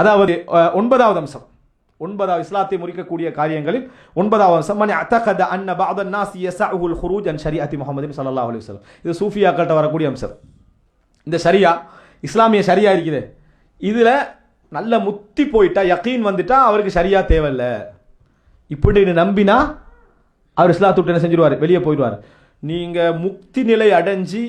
அதாவது ஒன்பதாவது அம்சம். ஒன்பதாவது இஸ்லாத்தை முறிக்கக்கூடிய காரியங்களில் ஒன்பதாவது அம்சம். மணி அத்தகத அன்ன பாதன் நாஸ் யஸஅஹுல் ஹுரூஜ் அன் ஷரியத்தி முஹம்மதின் ஸல்லல்லாஹு அலைஹி இது சூஃபியாக்கள்கிட்ட வரக்கூடிய அம்சம். இந்த சரியா இஸ்லாமிய சரியா இருக்குது. இதில் நல்ல முத்தி போயிட்டா யக்கீன் வந்துட்டா அவருக்கு சரியா தேவையில்ல. இப்படின்னு நம்பினா அவர் இஸ்லாத்தை என்ன செஞ்சிருவார்? வெளியே போயிடுவார். நீங்கள் முக்தி நிலை அடைஞ்சு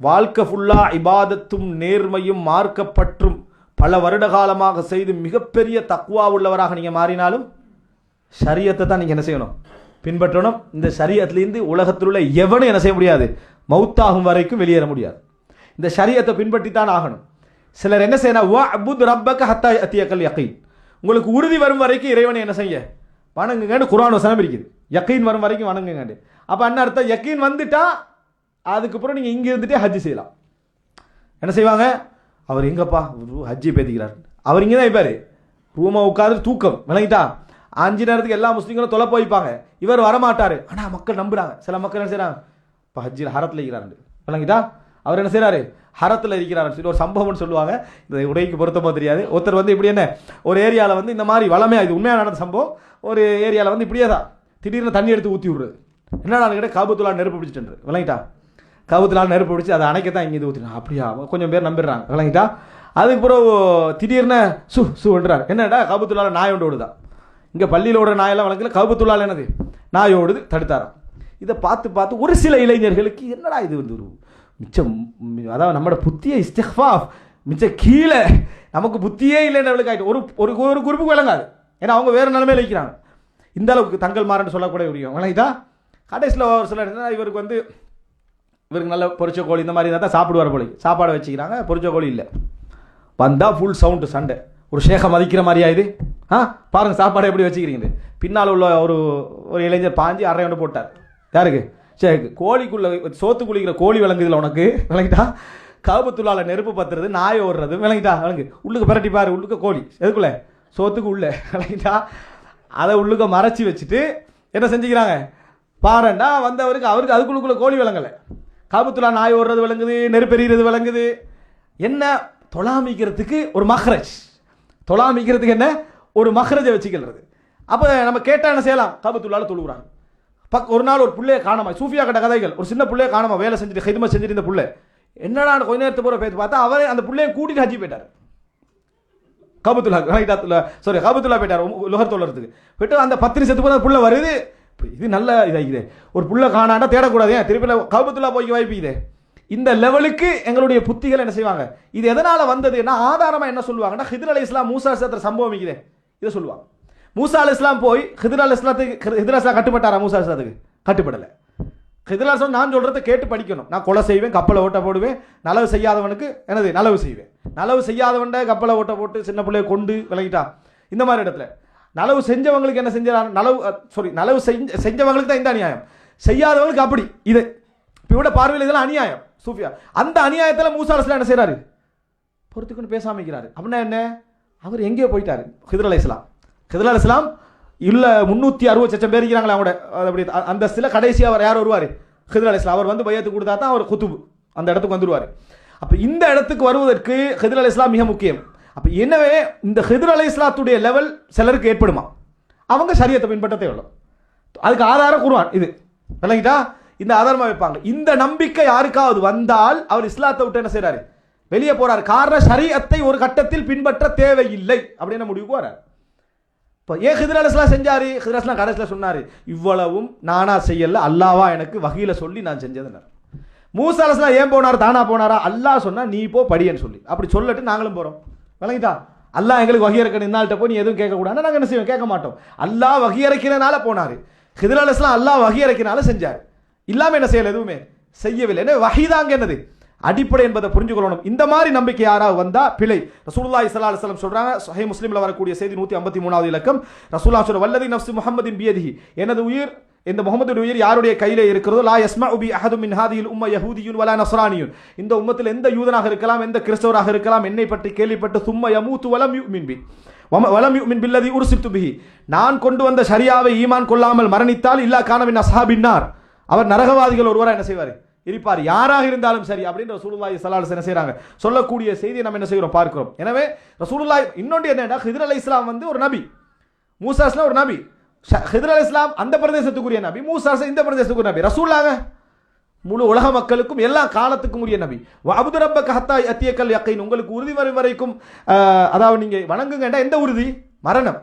வாழ்க்கை ஃபுல்லாக இபாதத்தும் நேர்மையும் மார்க்கப்பற்றும் பல வருட காலமாக செய்து மிகப்பெரிய தக்குவா உள்ளவராக நீங்கள் மாறினாலும் சரியத்தை தான் நீங்கள் என்ன செய்யணும்? பின்பற்றணும். இந்த சரியத்துலேருந்து உலகத்தில் உள்ள எவனும் என்ன செய்ய முடியாது? மௌத்தாகும் வரைக்கும் வெளியேற முடியாது. இந்த ஷரியத்தை பின்பற்றித்தான் ஆகணும். சிலர் என்ன செய்யணும்? அபுத் ரப்பக்க ஹத்தா அத்தியக்கல் யக்கீன் உங்களுக்கு உறுதி வரும் வரைக்கும் இறைவனை என்ன செய்ய? வணங்குங்கன்னு குரான் வசனம் இருக்குது. யக்கீன் வரும் வரைக்கும் வணங்குங்கண்டு அப்போ என்ன அர்த்தம்? யக்கீன் வந்துட்டா அதுக்கப்புறம் நீங்கள் இங்கே இருந்துட்டே ஹஜ் செய்யலாம். என்ன செய்வாங்க? அவர் எங்கப்பா? ஹஜ்ஜி பேத்திக்கிறார். அவர் இங்கே தான் இருப்பார். ரூமை உட்காந்து தூக்கம். விளங்கிட்டா? அஞ்சு நேரத்துக்கு எல்லா முஸ்லீம்களும் தொலை போய்ப்பாங்க இவர் வரமாட்டார். ஆனால் மக்கள் நம்புகிறாங்க சில மக்கள் என்ன செய்கிறாங்க இப்போ ஹஜ்ஜில் ஹரத்தில் இருக்கிறாரு விளங்கிட்டா? அவர் என்ன செய்கிறாரு ஹரத்தில் இருக்கிறார் சொல்லி ஒரு சம்பவம்னு சொல்லுவாங்க. இந்த உடைக்கு பொருத்தமாக தெரியாது. ஒருத்தர் வந்து இப்படி என்ன? ஒரு ஏரியாவில் வந்து இந்த மாதிரி வளமையாக இது உண்மையாக நடந்த சம்பவம். ஒரு ஏரியாவில் வந்து இப்படியே தான் திடீர்னு தண்ணி எடுத்து ஊற்றி விடுறது. என்னடா கிட்ட காபத்துலா நெருப்பு பிடிச்சிட்டு விளங்கிட்டா? கவுத்துலால் நெருப்பு பிடிச்சி அதை அணைக்கத்தான் இங்கே இது ஊற்றினா அப்படியா? கொஞ்சம் பேர் நம்பிடுறாங்க. விளங்கிட்டா? அதுக்கு பிறகு திடீர்னு சு சுன்றார். என்னடா? கபுத்துள்ளால் நாய் ஒன்று ஓடுதான் இங்கே பள்ளியில் ஓடுற நாயெல்லாம் வழக்கில் கபுத்துள்ளால் என்னது? நாய் ஓடுது தடுத்தாராம். இதை பார்த்து பார்த்து ஒரு சில இளைஞர்களுக்கு என்னடா இது வந்து ஒரு மிச்சம் அதாவது நம்மளோட புத்திய இஸ்திஃபா மிச்சம் கீழே நமக்கு புத்தியே இல்லைன்னு ஆயிட்டு ஒரு ஒரு ஒரு குரூப்புக்கு விளங்காது. ஏன்னா அவங்க வேறு நிலைமையில வைக்கிறாங்க இந்த அளவுக்கு தங்கள் மாறன்னு சொல்லக்கூட முடியும் விளங்கிதா கடைசியில் ஒரு சில இவருக்கு வந்து இவருக்கு நல்ல பொரிச்ச கோழி இந்த மாதிரி இருந்தால் தான் சாப்பிடுவார் போலி. சாப்பாடு வச்சுக்கிறாங்க பொரிச்ச கோழி இல்லை. வந்தால் ஃபுல் சவுண்டு சண்டை. ஒரு ஷேகை மதிக்கிற மாதிரியா இது? ஆ? பாருங்கள் சாப்பாடு எப்படி வச்சுக்கிறீங்க பின்னால் உள்ள ஒரு ஒரு இளைஞர் பாஞ்சு அரை ஒன்று போட்டார். யாருக்கு? சரி கோழிக்குள்ளே சோத்து குளிக்கிற கோழி விளங்குதுல உனக்கு? விளங்கிட்டா? காபத்துள்ளால நெருப்பு பத்துறது நாய் ஓடுறது. விளங்கிட்டா? விளங்கு. உள்ளுக்கு பிரட்டி பாரு உள்ளுக்க கோழி. எதுக்குள்ள? சோத்துக்கு உள்ள. விளங்கிட்டா? அதை உள்ளுக்க மறைச்சி வச்சுட்டு என்ன செஞ்சுக்கிறாங்க? பாருண்டா வந்தவருக்கு அவருக்கு அதுக்குள்ளுக்குள்ள கோழி விளங்கலை. காபத்துலா நாய் ஓடுறது விளங்குது நெருப்பெறிகிறது விளங்குது. என்ன? தொலாமிக்கிறதுக்கு ஒரு மஹ்ரஜ். தொலாமிக்கிறதுக்கு என்ன? ஒரு மஹ்ரஜை வச்சுக்கிறது. அப்போ நம்ம கேட்டால் என்ன செய்யலாம்? காபத்துள்ளால தொழுகிறாங்க பக் ஒரு நாள் ஒரு பிள்ளைய காணமா சூஃபியா கட்ட கதைகள். ஒரு சின்ன பிள்ளைய காணாம வேலை செஞ்சுட்டு ஹிதமா செஞ்சுட்டு இந்த பிள்ளை. என்னடா கொஞ்ச நேரத்து போகிற பேச்சு பார்த்தா அவரே அந்த பிள்ளைய கூட்டிட்டு ஹஜ்ஜி போயிட்டார். காபத்துல்லா கலைதாத்துல சாரி காபத்துல்லா போயிட்டார் லுகர் தொழறதுக்கு. போயிட்டு அந்த பத்து செத்து போது அந்த புள்ள வருது. இது நல்ல இதாகுது ஒரு புள்ள காணாண்டா தேடக்கூடாது. ஏன்? திருப்பி காபத்துல்லா போய் வாய்ப்பு இந்த லெவலுக்கு எங்களுடைய புத்திகள் என்ன செய்வாங்க? இது எதனால வந்ததுன்னா ஆதாரமா என்ன சொல்லுவாங்கன்னா ஹிதர் அலி இஸ்லாம் மூசா சேத்திர சம்பவம் இருக்குதே இதை சொல்லுவாங்க. மூசா அலி இஸ்லாம் போய் ஹிதர் அலி இஸ்லாத்துக்கு ஹிதர் இஸ்லாம் கட்டுப்பட்டாரா மூசா இஸ்லாத்துக்கு? கட்டுப்படலை. ஹிதர் அலி நான் சொல்கிறத கேட்டு படிக்கணும். நான் கொலை செய்வேன் கப்பலை ஓட்ட போடுவேன் நலவு செய்யாதவனுக்கு என்னது? நலவு செய்வேன். நலவு செய்யாதவன்ட கப்பலை ஓட்ட போட்டு சின்ன பிள்ளைய கொண்டு விலகிட்டா. இந்த மாதிரி இடத்துல. நலவு செஞ்சவங்களுக்கு என்ன செஞ்சாங்க நலவு சாரி நலவு செஞ்ச செஞ்சவங்களுக்கு தான் இந்த அநியாயம். செய்யாதவங்களுக்கு அப்படி இது. இப்போ இவட பார்வையில் இதெல்லாம் அநியாயம் சூஃபியா. அந்த அநியாயத்தில் மூசா அலிஸ்லாம் என்ன செய்கிறாரு பொறுத்துக்குன்னு பேசாம இருக்கிறாரு. அப்படின்னா என்ன? அவர் எங்கேயோ போயிட்டாரு ஹிதர் அலி இஸ்லாம் ஹிதர் அலி இஸ்லாம் இல்லை முந்நூற்றி அறுபது லட்சம் பேர் இருக்கிறாங்களா அவங்களோட அப்படி அந்த சில கடைசி அவர் யார் வருவார்? ஹிதர் அலி இஸ்லாம் அவர் வந்து பையத்து கொடுத்தா தான் அவர் குத்துபு அந்த இடத்துக்கு வந்துடுவார் அப்போ இந்த இடத்துக்கு வருவதற்கு ஹிதர் அலி இஸ்லாம் மிக முக்கியம். அப்போ எனவே இந்த ஹிதர் அலை இஸ்லாத்துடைய லெவல் சிலருக்கு ஏற்படுமா? அவங்க சரியத்தை பின்பற்ற தேவையில்லை அதுக்கு ஆதாரம் கூறுவான் இது. விளங்கிட்டா? இந்த ஆதாரமாக வைப்பாங்க. இந்த நம்பிக்கை யாருக்காவது வந்தால் அவர் இஸ்லாத்தை விட்டு என்ன செய்கிறாரு வெளியே போறாரு. காரணம் சரியத்தை ஒரு கட்டத்தில் பின்பற்ற தேவையில்லை அப்படின்னு முடிவுக்கு வராரு இப்போ ஏன் ஹிதர் அலிஸ்லாம் செஞ்சாரு? ஹிதர் அலிஸ்லாம் கடைசியில் சொன்னார் இவ்வளவும் நானா செய்யல. அல்லாவா எனக்கு வகையில் சொல்லி நான் செஞ்சதுனார் மூசா அலிஸ்லாம் ஏன் போனார்? தானா போனாரா? அல்லாஹ் சொன்னால் நீ போ படியன்னு சொல்லி. அப்படி சொல்லட்டு நாங்களும் போகிறோம் விளங்கிட்டா? அல்லாஹ் எங்களுக்கு வகை இறக்கணும். இன்னால்கிட்ட போய் நீ எதுவும் கேட்கக்கூடாது. நாங்கள் என்ன செய்வோம்? கேட்க மாட்டோம். அல்லாஹ் வகை இறக்கிறனால போனாரு. ஹிதர் அலிஸ்லாம் அல்லாஹ் வகை செஞ்சார். இல்லாமல் என்ன செய்யலை எதுவுமே? செய்யவில்லை. என்ன வகைதாங்க என்னது? அடிப்படை என்பதை புரிஞ்சுக்கொள்ளணும் இந்த மாதிரி நம்பிக்கை யாராவது வந்தா பிழை. ரசூல்லா இஸ்லா அலுவலம் சொல்றாங்க சஹை முஸ்லீம்ல வரக்கூடிய செய்தி 153 மூணாவது இலக்கம். ரசூல்லா சொல்ற வல்லதி நஃப்ஸு முகமதின் பியதிஹி. எனது உயிர் இந்த முகமது உயிர் யாருடைய கையிலே இருக்கிறதோ? லா யஸ்மஉ உபி அஹது மின் ஹாதியில் உம்ம யஹூதியுன் வலா நஸ்ரானியுன். இந்த உம்மத்தில் எந்த யூதனாக இருக்கலாம் எந்த கிறிஸ்தவராக இருக்கலாம் என்னை பற்றி கேள்விப்பட்டு சும்ம யமூத்து வலம் யுமின் பி வம- வலம் யுமின் பில்லதி உருசி பிஹி. நான் கொண்டு வந்த ஷரியாவை ஈமான் கொள்ளாமல் மரணித்தால் இல்லா காணவின் அசாபின்னார் அவர் நரகவாதிகள் ஒருவராக என்ன செய்வார்? இருப்பார். யாராக இருந்தாலும் சரி அப்படின்னு ரசூலுல்லாய் சலாஹ் என்ன செய்கிறாங்க சொல்லக்கூடிய செய்தியை நம்ம என்ன செய்கிறோம்? பார்க்கிறோம். எனவே ரசூலுல்லாய் இன்னொன்று என்னன்னா ஹிதர் அலி இஸ்லாம் வந்து ஒரு நபி. மூசா இஸ்லாம் ஒரு நபி. ஹிதர் அலி இஸ்லாம் அந்த பிரதேசத்துக்குரிய நபி மூசா இந்த பிரதேசத்துக்குரிய நபி ரசூல்லாக முழு உலக மக்களுக்கும் எல்லா காலத்துக்கும் உரிய நபி. அபுது ரப்ப கஹத்தா அத்தியக்கல் யக்கைன் உங்களுக்கு உறுதி வரும் வரைக்கும் அதாவது நீங்கள் வணங்குங்கண்டா எந்த உறுதி? மரணம்.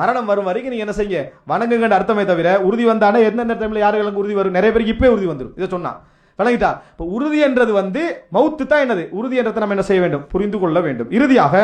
மரணம் வரும் வரைக்கும் நீங்கள் என்ன செய்ய வணங்குங்கன்ற அர்த்தமே தவிர உறுதி வந்தானே எந்தெந்த டைமில் யாருக்கு உறுதி வரும்? நிறைய பேருக்கு இப்போ உறுதி வந்துடும் இதை சொன்னான் விளங்கிட்டா? இப்போ உறுதி என்றது வந்து மவுத்து தான் என்னது? உறுதி என்றதை நம்ம என்ன செய்ய வேண்டும்? புரிந்து கொள்ள வேண்டும். இறுதியாக